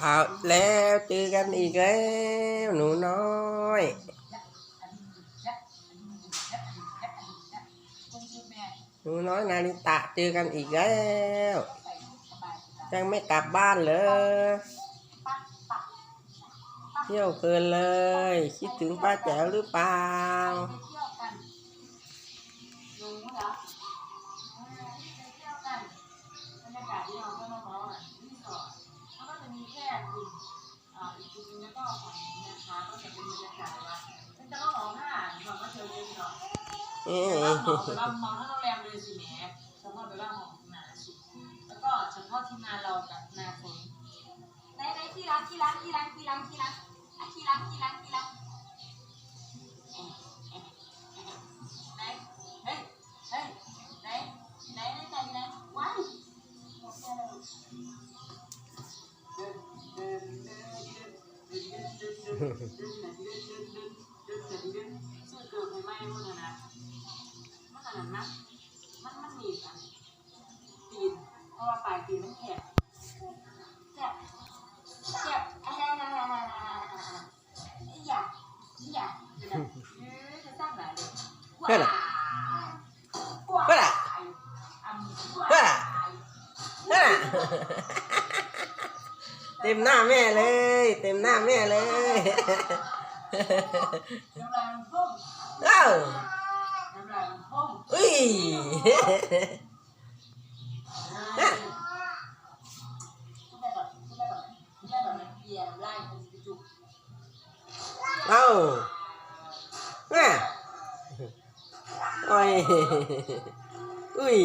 เอาแล้วเจอกันอีกแล้วหนูน้อย หนูน้อยนาริตะเจอกันอีกแล้วยังไม่กลับบ้านเลยเที่ยวเพลินเลย คิดถึงป้าแจ๋วหรือเปล่า เอ้ยมองไปว่ามองทั้งโรงแรมเลยสิแหมเฉพาะไปว่าของนาสุดแล้วก็เฉพาะที่นาเรากับนาฝนไหนไหนที่รักที่รักที่รักที่รักที่รักอะที่รักที่รักที่รักไหนเฮ้ยเฮ้ยไหนไหนไหนใจไหนว้ายหมดแล้วซื้อเกิดไม่ไหม้พวกนั้นะ นขนาดนั้นมันมันหนีบอะตีนเพราะว่าปลายตีนมันแข็งเจ็บเจ็บอ่าฮ่าฮ่าฮ่าฮ่าฮ่าฮ่าอย่าอยาเป็นแบบเอ๊ะจะสร้างไหนเลยเพื่อนอะว้าเพื่อนอะอ่ำเพื่อนอะนั่นน่ะเต็มหน้าแม่เลย เต็มหน้าแม่เลยน้ำลายมันพุ่งเอ้าน้ำลายมัน พุ่งอุ้ย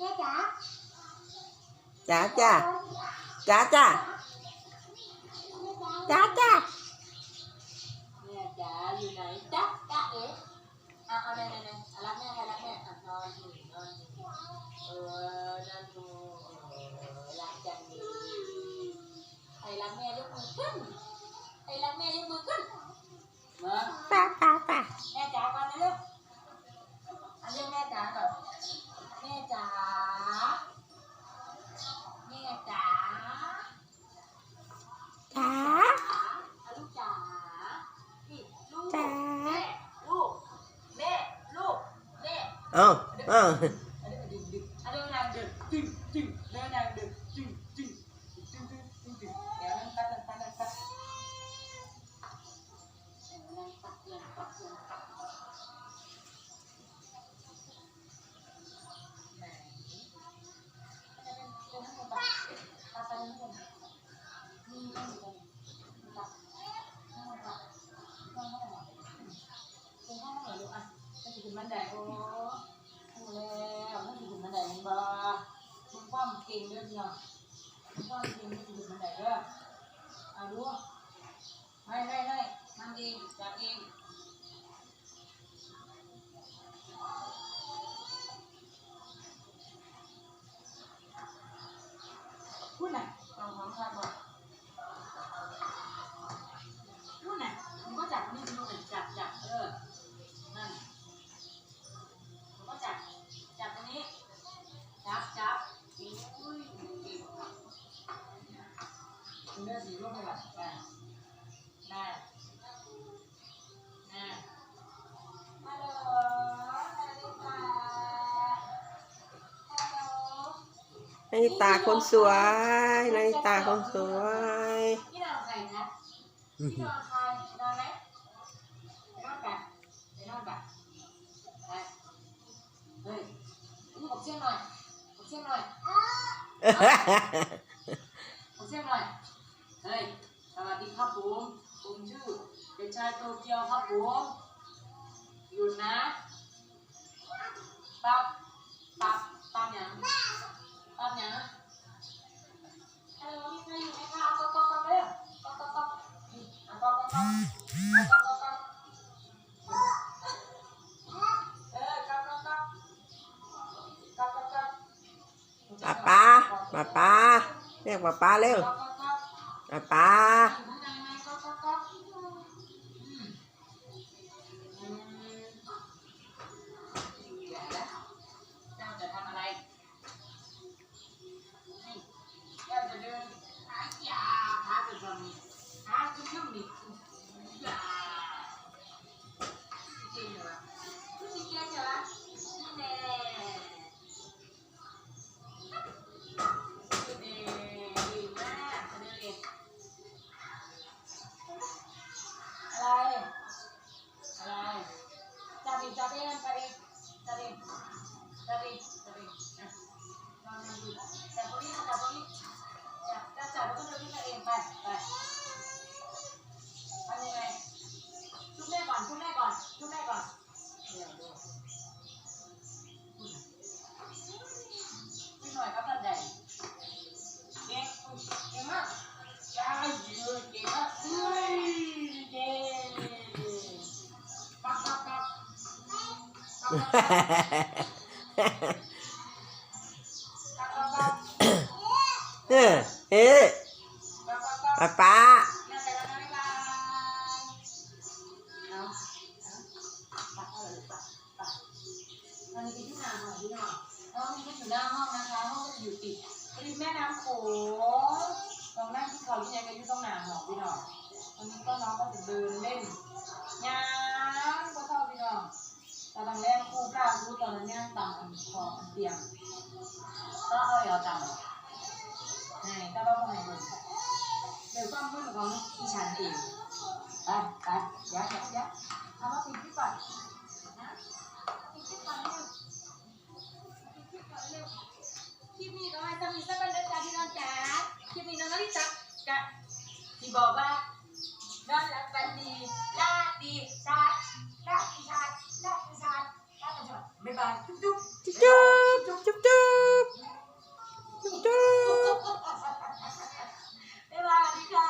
อะขึ้ นไปก่อนขึ้นไปก่อนขึ้นไปก่อ เอ้ นาฬิตาคนสวยนาฬิตาคนสวยพี่นอนใครนะพี่นอนใครนอนไหมนอนกันไปนอนกันไปเฮ้ยนี่บอกเชื่อหน่อยบอกเชื่อหน่อยผมเชื่อหน่อยเฮ้ยสวัสดีครับผมผมชื่อเด็กชายโตเกียวครับผมหยุดนะปับปับปับหยังปับหยัง ฮัลโหลมีใครอยู่ไหมคะก๊อกก๊อกก๊อกเร็วก๊อกก๊อกก๊อกอืมอะก๊อกก๊อกก๊อกอะก๊อกก๊อกก๊อกเออก๊อกก๊อกก๊อกก๊อกก๊อกก๊อกป้าป้าป้าป้าเรียกป้าป้าเร็วก๊อกก๊อกก๊อกป้าป้า พี่น้องวันนี้ก็น้องก็จะเดินเล่นยามก็เท่าพี่น้องแรกครูกล้ารู้ตอน นั้นย่างต่ำอันคออันเตียงก็เอาอย่าต่ำไหนก็ต้องไหนเลยเดี๋ยวความมืดของอีฉันเองไปไปยัดยัดยัดเอามาปิดที่ก่อนนะปิดที่ก่อนเร็วปิดที่ก่อนเร็วคลิปนี้ก็ให้สมีสักวันเด้อจ้าพี่น้องจ๋าคลิปนี้น้องนาริตะกะที่บอกว่า นอนหลับฝันดีลาดีชาลาดีชาลาดีชาลาดีชาบ๊ายบายจุ๊บจุ๊บ จุ๊บจุ๊บจุ๊บจุ๊บจุ๊บจุ๊บ บ๊ายบายสวัสดีค่ะ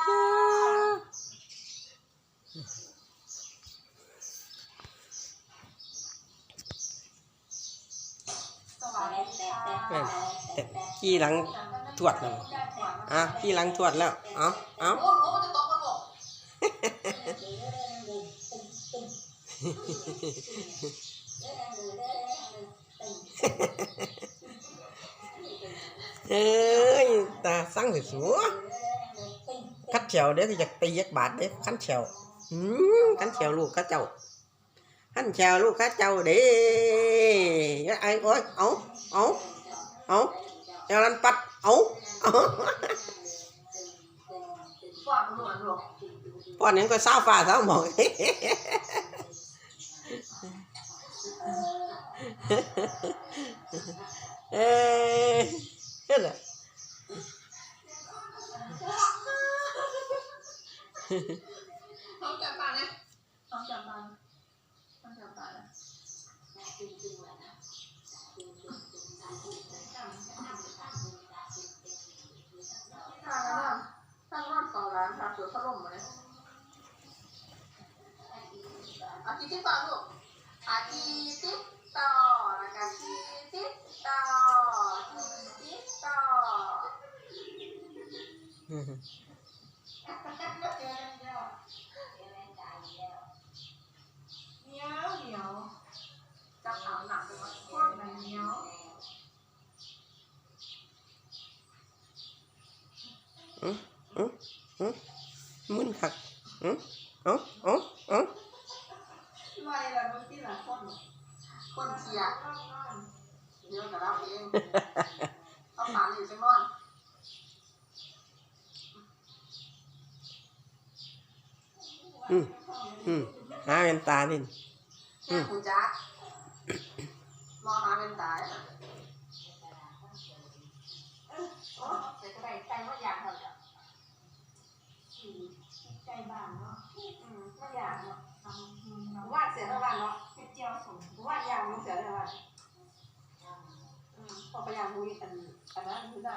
สวัสดีค่ะ แต่ขี้ หลังทวดแล้วอะขี้หลังทวดแล้ว เอาเอาโอ้โหมันจะตกกันหมดเอ้ยตาสั่งสิสัวคัดเฉียวเดี๋ยวที่จะตียักบาทเด้คันเฉียวอืมคันเฉียวลูกข้าเจ้าคันเฉียวลูกข้าเจ้าเด้ยไอ้โอ้ยเอาเอาเอา เอวลันปัด เอาเอาฝากหนวดหรอกป้อนนี้ก็เศร้าฟ้าเศร้าหมอกเอ้ย อาทิตย์ที่ต่อแไหนเหนียวมึนคักอือเอาเอาเอาไม่ละมึงที่ละคนคนเชียร์เดี๋ยวกับเราเองเอาฝานอยู่จังนอนอืมอืมหาเป็นตาดินแค่หูจักมองหาเป็นตายโอ้เดี๋ยวจะได้ใจว่าอยากเถอะใจบ้านเนาะอืมไม่อยากเนาะว่าเสียเท่าวันเนาะเจียวสมว่าอยากมันเสียเท่าวัน อืมพอพยายามดูอันอันนั้นคือหน้า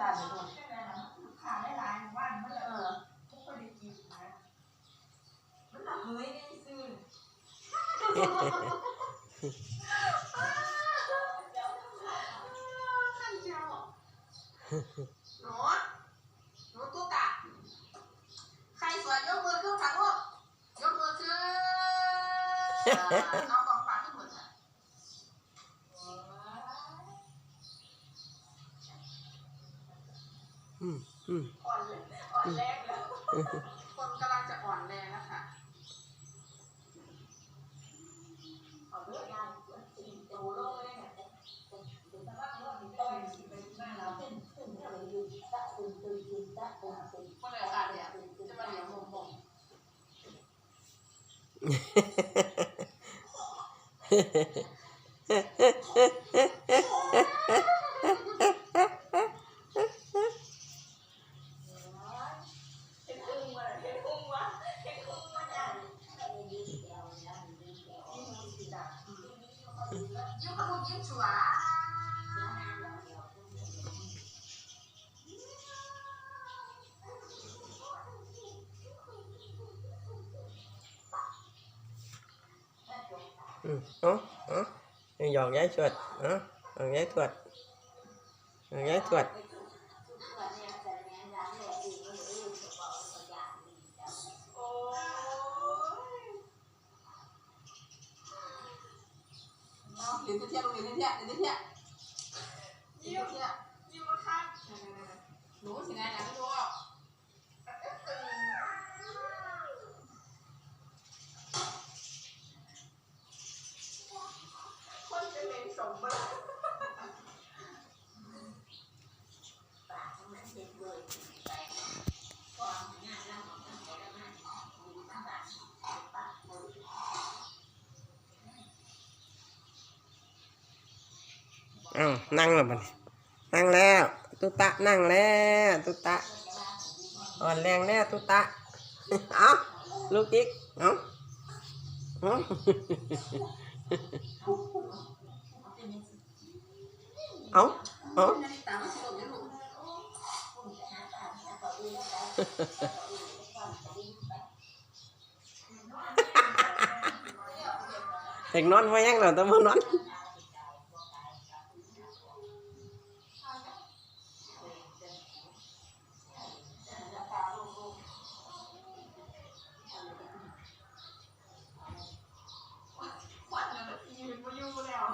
ตา หนึ่งคนขาได้หลายวันเมื่อเออทุกคนได้กินนะมันหลับเฮ้ยไม่ซื่อขันเจ้าหนูหนูตุ๊กตาใครสวยยกมือขึ้นค่ะลูกยกมือขึ้น 嘿嘿嘿嘿嘿嘿嘿 อืมเอาเอาหยอกย้ายชวดเอาหยอกย้ายทวดหยอกย้ายทวด อานั่งแล้วมันนั่งแล้ว ตุตะนั่งแล้วตุตะอ่อนแรงแล้วตุตะเอาลูกอีกเอาเอาเอาเอานาฬิกาไม่ใช่หรอกนะลูกเด็กนอนไว้ยังเราต้องมานอน ควันแล้วนะยืนมาอยู่แล้ว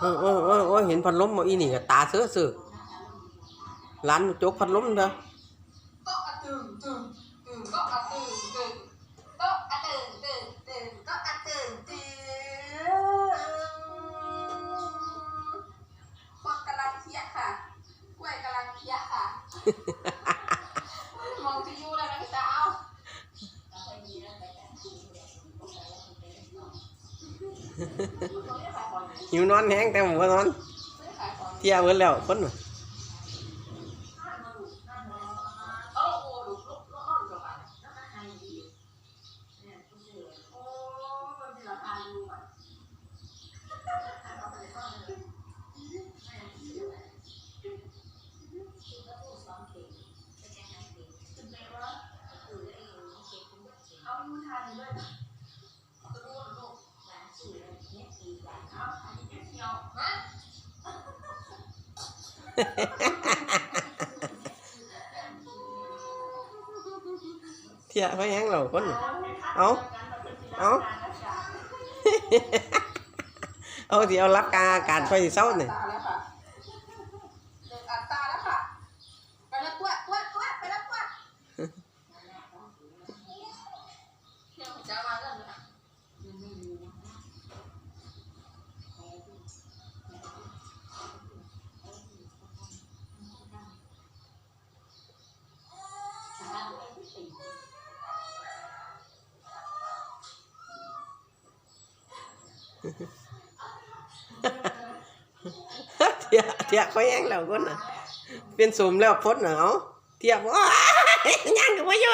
เออเออเออเออเห็นพัดลมบ่อีนี่ก็ตาเสือสือร้านโจกพัดลมเด้อก็อะตึงตึงตึงก็อะตึงตึงก็อะตึงตึงตึงก็อะตึงตึงคนกำลังเคี้ยค่ะกล้วยกำลังเคี้ยค่ะ มองที่ยูแล้วนะพี่สาว หิวนอนแห้งแต่ผมว่านอนซื้อขายของเที่ยวเบิดแล้วคนน่ะ เอ้าโอ้ลูกลูกลูกอ่อนกว่าบาทโอ้มันมีราคาอยู่อะ เอายูทานด้วยนะเอาตัวลูกลูกเอาอันนี้แค่เดียวฮะ เที่ยวไปแห้งเราคนน่ะเอา เอา เอาที่เอารับการอากาศไปเศร้านี่ ตาแล้วค่ะเด็กอัดตาแล้วค่ะ ไปแล้วตัวตัวตัวไปแล้วตัวเที่ยวจะมาเรื่องนี้ค่ะ เทียเทียวไปแห้งเราคนน่ะ เป็นสมแล้วพ้นน่ะเอเที่ยวว้ายังก็บ่อยู่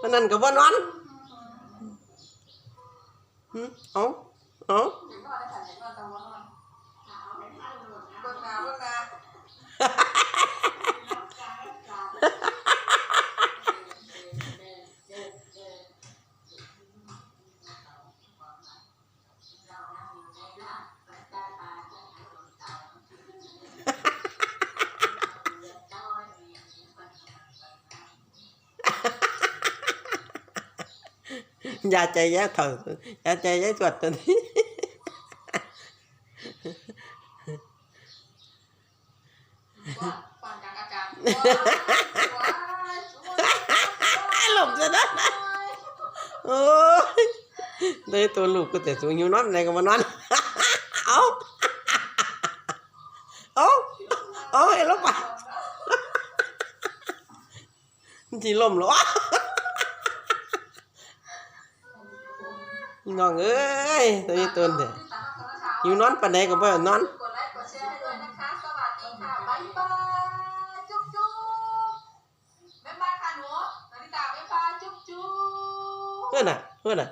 วันนั้นก็บ่นอนเอาเอาเด็กนอนเด็กนอนตามวันนอนเบิ่งหน้าเบิ่งหน้า อย่าใจแย่เถอะอย่าใจแย่ตรวจตัวนี้ว่าก่อนกลางอากาศหลบซะนะโอ้ยได้ตัวลูกก็แต่สูงอยู่นอนอะไรก็มานอนเอาเอาเอาไอ้ลบไปจีล่มหรอ น้องเอ้ยตัวนี้ตัวเดียอยู่นอนปานใดก็บ่นอนกดไลค์กดแชร์ให้ด้วยนะคะสวัสดีค่ะบ๊ายบายจุ๊บจุ๊บบ๊ายบายค่ะหนูนเพื่อนอะเพื่อนน่ะ